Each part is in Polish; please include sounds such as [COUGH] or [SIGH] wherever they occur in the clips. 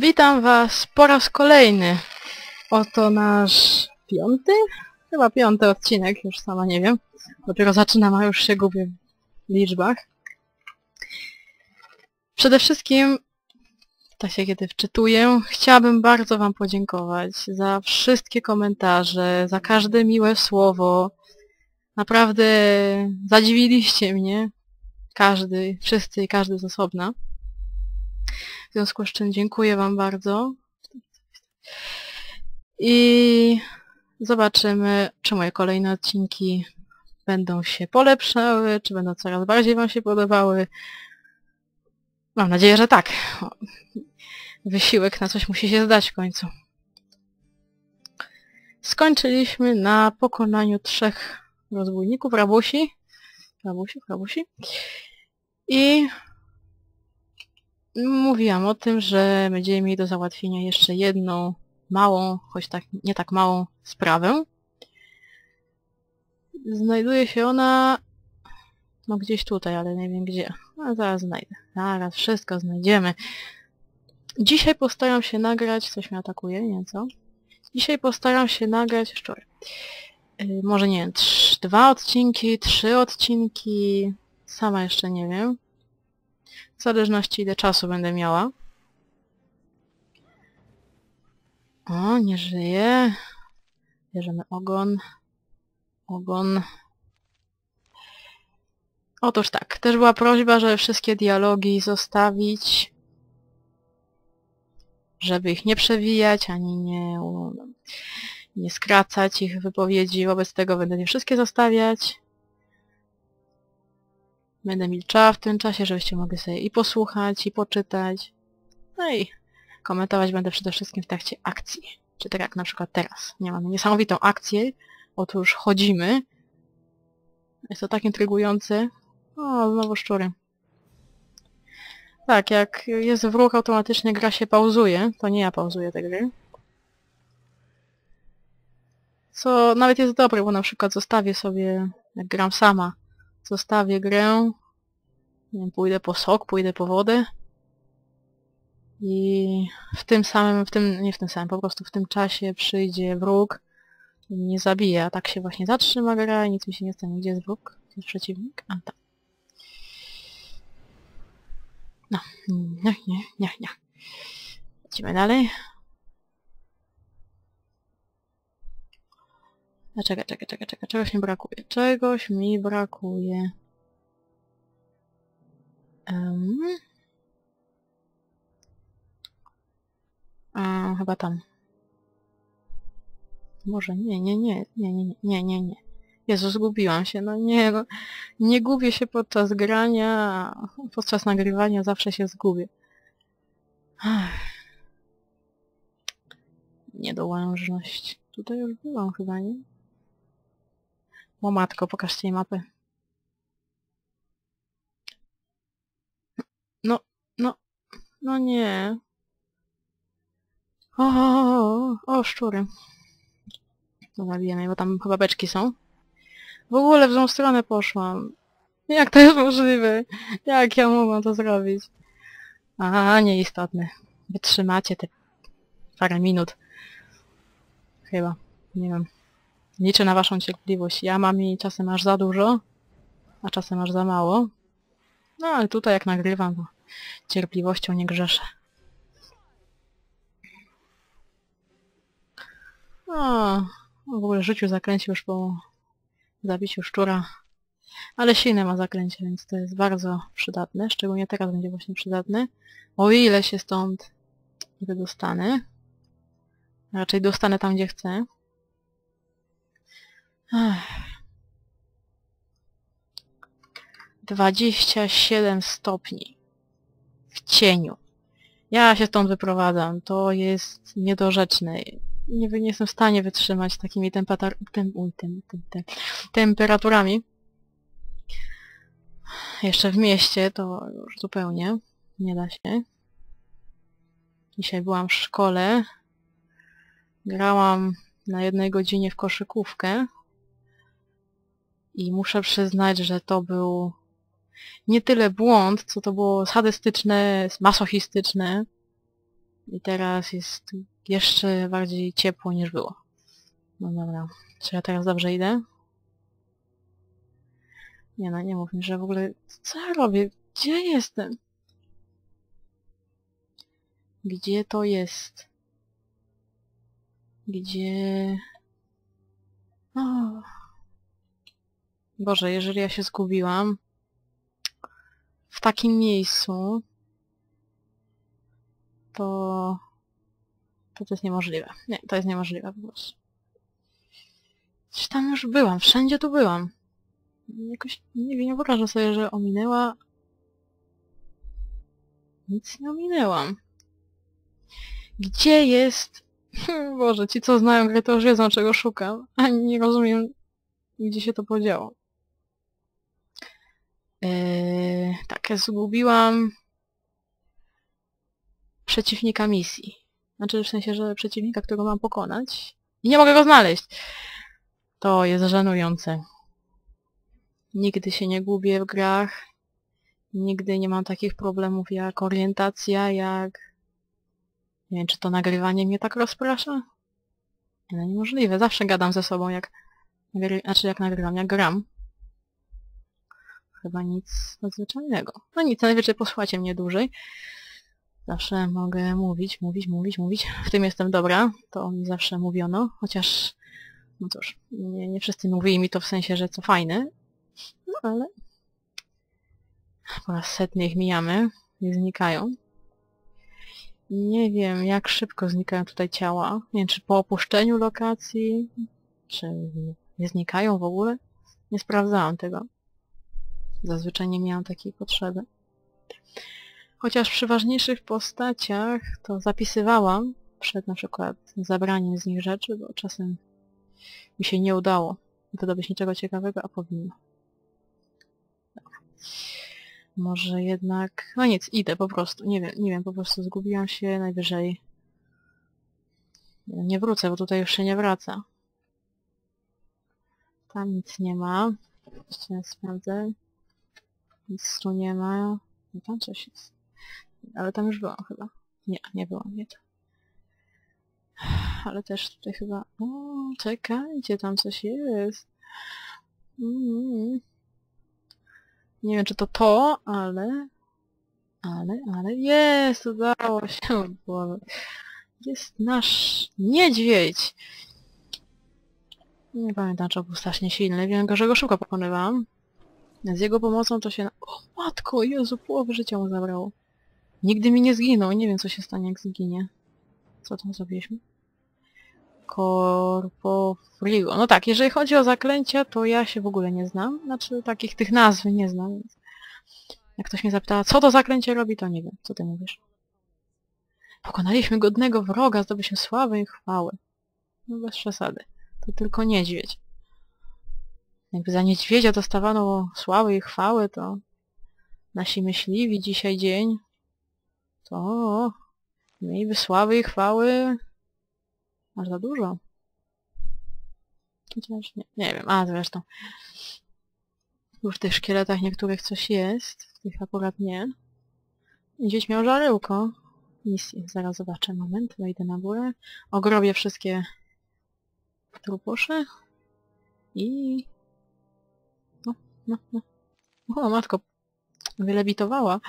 Witam Was po raz kolejny. Oto nasz piąty? Chyba piąty odcinek, już sama nie wiem. Dopiero zaczynam, a już się gubię w liczbach. Przede wszystkim, tak się kiedy wczytuję, chciałabym bardzo Wam podziękować za wszystkie komentarze, za każde miłe słowo. Naprawdę zadziwiliście mnie. Każdy, wszyscy i każdy z osobna. W związku z czym dziękuję Wam bardzo. I zobaczymy, czy moje kolejne odcinki będą się polepszały, czy będą coraz bardziej Wam się podobały. Mam nadzieję, że tak. Wysiłek na coś musi się zdać w końcu. Skończyliśmy na pokonaniu trzech rozbójników, rabusi. Rabusi, rabusi. I mówiłam o tym, że będziemy mieli do załatwienia jeszcze jedną małą, choć tak nie tak małą sprawę. Znajduje się ona no gdzieś tutaj, ale nie wiem gdzie. A zaraz znajdę. Zaraz wszystko znajdziemy. Dzisiaj postaram się nagrać... Coś mnie atakuje, nie co? Dzisiaj postaram się nagrać... Szczur. Yy, może nie wiem, trz, dwa odcinki, trzy odcinki... Sama jeszcze nie wiem. W zależności ile czasu będę miała. O, nie żyje. Bierzemy ogon. Ogon. Otóż tak, też była prośba, żeby wszystkie dialogi zostawić, żeby ich nie przewijać, ani nie, nie skracać ich wypowiedzi. Wobec tego będę je wszystkie zostawiać. Będę milczała w tym czasie, żebyście mogli sobie i posłuchać, i poczytać. No i komentować będę przede wszystkim w trakcie akcji. Czy tak jak na przykład teraz. Nie mamy niesamowitą akcję. Otóż chodzimy. Jest to tak intrygujące. O, znowu szczury. Tak, jak jest wróg, automatycznie gra się pauzuje. To nie ja pauzuję te gry. Co nawet jest dobre, bo na przykład zostawię sobie, jak gram sama, zostawię grę, pójdę po sok, pójdę po wodę i w tym samym, w tym, nie w tym samym, po prostu w tym czasie przyjdzie wróg i mnie zabije, a tak się właśnie zatrzyma gra i nic mi się nie stanie. Gdzie jest wróg? Gdzie jest przeciwnik? A, tam. No, nie, nie, nie, nie. Lecimy dalej. A czekaj, czekaj, czekaj, czekaj, czegoś mi brakuje. Czegoś mi brakuje. Um. A, chyba tam. Może nie, nie, nie, nie, nie, nie, nie, nie. Jezu, zgubiłam się. No nie, no, nie gubię się podczas grania, podczas nagrywania zawsze się zgubię. Niedołężność. Tutaj już byłam chyba, nie? O matko, pokażcie jej mapę. No, no, no nie. O, o, o, o szczury. To zabijemy, bo tam chyba beczki są. W ogóle w złą stronę poszłam. Jak to jest możliwe? Jak ja mogłam to zrobić? A, nieistotne. Wytrzymacie te parę minut. Chyba. Nie wiem. Liczę na waszą cierpliwość. Ja mam jej czasem aż za dużo, a czasem aż za mało. No ale tutaj jak nagrywam, to cierpliwością nie grzeszę. O, w ogóle życiu zakręcił już po zabiciu szczura. Ale silne ma zakręcie, więc to jest bardzo przydatne. Szczególnie teraz będzie właśnie przydatne. O ile się stąd wydostanę. Raczej dostanę tam, gdzie chcę. Dwadzieścia siedem stopni w cieniu. Ja się stąd wyprowadzam. To jest niedorzeczne. Nie, nie jestem w stanie wytrzymać takimi temperatur tem tem tem temperaturami. Jeszcze w mieście to już zupełnie nie da się. Dzisiaj byłam w szkole. Grałam na jednej godzinie w koszykówkę. I muszę przyznać, że to był nie tyle błąd, co to było sadystyczne, masochistyczne. I teraz jest jeszcze bardziej ciepło niż było. No dobra. Czy ja teraz dobrze idę? Nie no, nie mów mi, że w ogóle... Co ja robię? Gdzie jestem? Gdzie to jest? Gdzie... O. Boże, jeżeli ja się zgubiłam w takim miejscu, to... to to jest niemożliwe. Nie, to jest niemożliwe po prostu. Gdzieś tam już byłam, wszędzie tu byłam. Jakoś nie wiem, nie wyobrażam sobie, że ominęła... Nic nie ominęłam. Gdzie jest... [LAUGHS] Boże, ci co znają grę to już wiedzą czego szukam, a nie rozumiem gdzie się to podziało. Eee, tak, ja zgubiłam przeciwnika misji. Znaczy w sensie, że przeciwnika, którego mam pokonać i nie mogę go znaleźć. To jest żenujące. Nigdy się nie gubię w grach. Nigdy nie mam takich problemów jak orientacja, jak... Nie wiem, czy to nagrywanie mnie tak rozprasza? No niemożliwe. Zawsze gadam ze sobą, jak... Znaczy, jak nagrywam, jak gram. Chyba nic nadzwyczajnego. No nic, najwyżej posłuchajcie mnie dłużej. Zawsze mogę mówić, mówić, mówić, mówić. W tym jestem dobra, to mi zawsze mówiono, chociaż, no cóż, nie, nie wszyscy mówili mi to w sensie, że co fajne, no ale po raz setny ich mijamy, nie znikają. Nie wiem, jak szybko znikają tutaj ciała. Nie wiem, czy po opuszczeniu lokacji, czy nie znikają w ogóle. Nie sprawdzałam tego. Zazwyczaj nie miałam takiej potrzeby. Chociaż przy ważniejszych postaciach to zapisywałam przed na przykład zabraniem z nich rzeczy, bo czasem mi się nie udało wydobyć niczego ciekawego, a powinno. Może jednak... No nic, idę po prostu. Nie wiem, nie wiem, po prostu zgubiłam się najwyżej. Nie wrócę, bo tutaj już się nie wraca. Tam nic nie ma. Jeszcze sprawdzę. Nic tu nie ma. No tam coś jest. Ale tam już byłam chyba. Nie, nie byłam, nie to. Ale też tutaj chyba... O, czekajcie, tam coś jest. Mm. Nie wiem, czy to to, ale... Ale, ale jest! Udało się! Jest nasz niedźwiedź! Nie pamiętam, czy był strasznie silny. Wiem, że go szybko pokonywałam. Z jego pomocą to się... O, matko! Jezu, połowę życia mu zabrało. Nigdy mi nie zginął. Nie wiem, co się stanie, jak zginie. Co tam zrobiliśmy? Corpofrigo. No tak, jeżeli chodzi o zaklęcia, to ja się w ogóle nie znam. Znaczy, takich tych nazw nie znam. Jak ktoś mnie zapyta, co to zaklęcie robi, to nie wiem. Co ty mówisz? Pokonaliśmy godnego wroga, zdobyliśmy sławę i chwały. No bez przesady. To tylko niedźwiedź. Jakby za niedźwiedzia dostawano sławy i chwały, to nasi myśliwi dzisiaj dzień, to mieliby sławy i chwały aż za dużo. Chociaż nie, nie wiem, a zresztą już w tych szkieletach niektórych coś jest, w tych akurat nie. Gdzieś miał żarełko. Misję, zaraz zobaczę, moment, wejdę na górę. Ogrobię wszystkie truposze i no, no. O, matko, wylewitowała.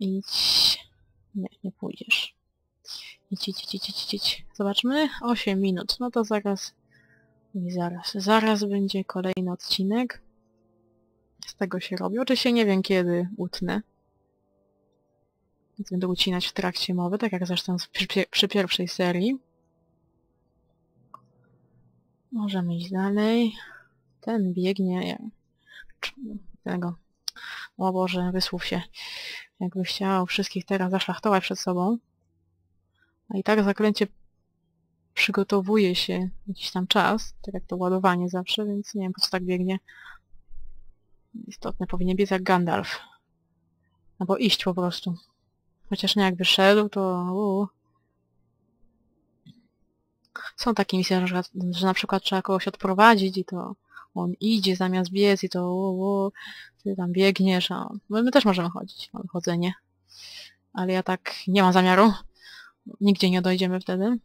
Idź. Nie, nie pójdziesz. Idź, idź, idź, idź, idź. Zobaczmy. 8 minut. No to zaraz... I zaraz. Zaraz będzie kolejny odcinek. Z tego się robi. Oczywiście nie wiem kiedy utnę. Więc będę ucinać w trakcie mowy, tak jak zresztą przy, przy pierwszej serii. Możemy iść dalej. Ten biegnie tego. O Boże, wysłów się. Jakby chciał wszystkich teraz zaszlachtować przed sobą. A i tak zaklęcie przygotowuje się jakiś tam czas, tak jak to ładowanie zawsze, więc nie wiem po co tak biegnie. Istotne, powinien biec jak Gandalf. Albo iść po prostu. Chociaż nie jak wyszedł, to... Uu. Są takie misje, że na przykład trzeba kogoś odprowadzić i to on idzie zamiast biec i to o, o, ty tam biegniesz, a my, my też możemy chodzić, mamy chodzenie. Ale ja tak nie mam zamiaru. Nigdzie nie dojdziemy wtedy.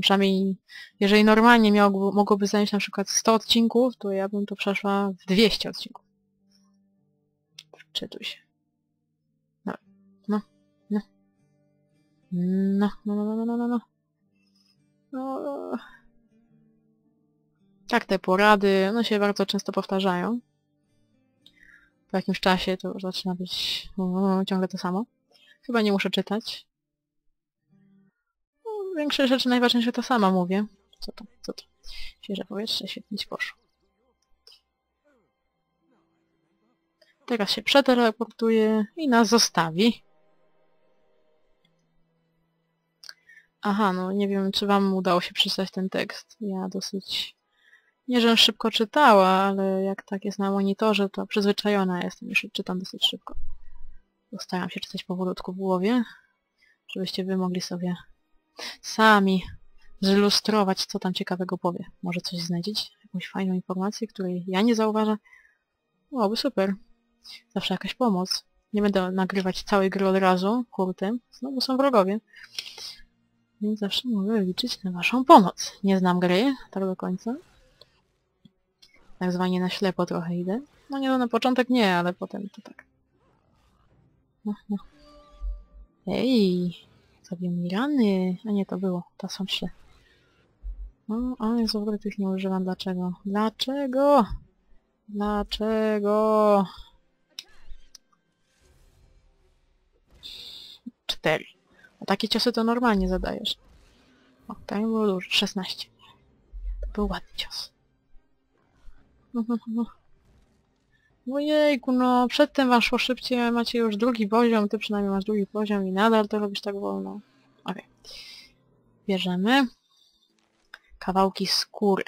Przynajmniej, jeżeli normalnie miało, mogłoby zająć na przykład 100 odcinków, to ja bym to przeszła w 200 odcinków. Czytuj się. No, no, no. No, no, no, no, no, no, no. Tak, te porady, no się bardzo często powtarzają. Po jakimś czasie to już zaczyna być no, ciągle to samo. Chyba nie muszę czytać. No, większe rzeczy najważniejsze to sama mówię. Co to? Co to? Świeże powietrze, świetnie ci poszło. Teraz się przeteleportuje i nas zostawi. Aha, no nie wiem, czy wam udało się przeczytać ten tekst. Ja dosyć... Nie, żebym szybko czytała, ale jak tak jest na monitorze, to przyzwyczajona jestem, już czytam dosyć szybko. Postaram się czytać powolutku w głowie, żebyście wy mogli sobie sami zilustrować, co tam ciekawego powie. Może coś znajdziecie? Jakąś fajną informację, której ja nie zauważę? Byłoby super. Zawsze jakaś pomoc. Nie będę nagrywać całej gry od razu, hurtem. Znowu są wrogowie. Więc zawsze mogę liczyć na waszą pomoc. Nie znam gry, tak do końca. Tak zwanie na ślepo trochę idę. No nie, no na początek nie, ale potem to tak. No, [LAUGHS] no. Ej, sobie mi rany. A nie, to było. To są źle. No, a jest w ogóle tych nie używam. Dlaczego? Dlaczego? Dlaczego? Cztery. A takie ciosy to normalnie zadajesz. O, tam było dużo. 16. To był ładny cios. [LAUGHS] Ojejku, no przedtem wam szło szybciej, macie już drugi poziom, ty przynajmniej masz drugi poziom i nadal to robisz tak wolno. Okej. Bierzemy kawałki skóry.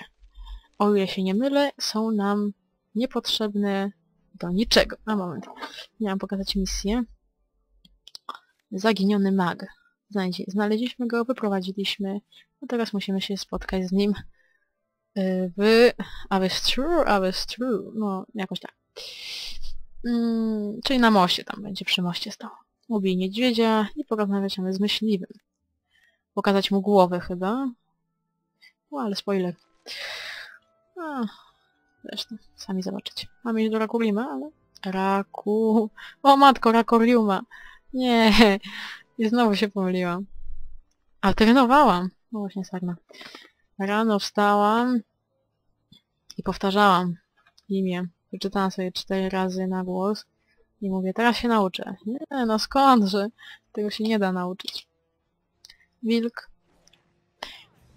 O ile się nie mylę, są nam niepotrzebne do niczego. Na moment. Miałam pokazać misję. Zaginiony mag. Znaleźliśmy go, wyprowadziliśmy. No teraz musimy się spotkać z nim w Avestru, Avestru, no jakoś tak. Mm, czyli na moście tam będzie, przy moście stał. Ubij niedźwiedzia i porozmawiać z myśliwym. Pokazać mu głowę chyba. No ale spoiler. A, zresztą, sami zobaczycie. Mam iść do Rakurima, ale... Raku... O matko, Rakoriuma! Nie, [LAUGHS] i znowu się pomyliłam. A trenowałam. No właśnie, sarna. Rano wstałam i powtarzałam imię. Wyczytałam sobie cztery razy na głos i mówię, teraz się nauczę. Nie, no skądże? Tego się nie da nauczyć. Wilk.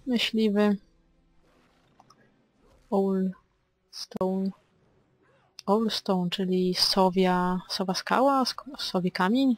Myśliwy. Owl Stone. Owl Stone, czyli sowia, sowa skała, sowi kamień.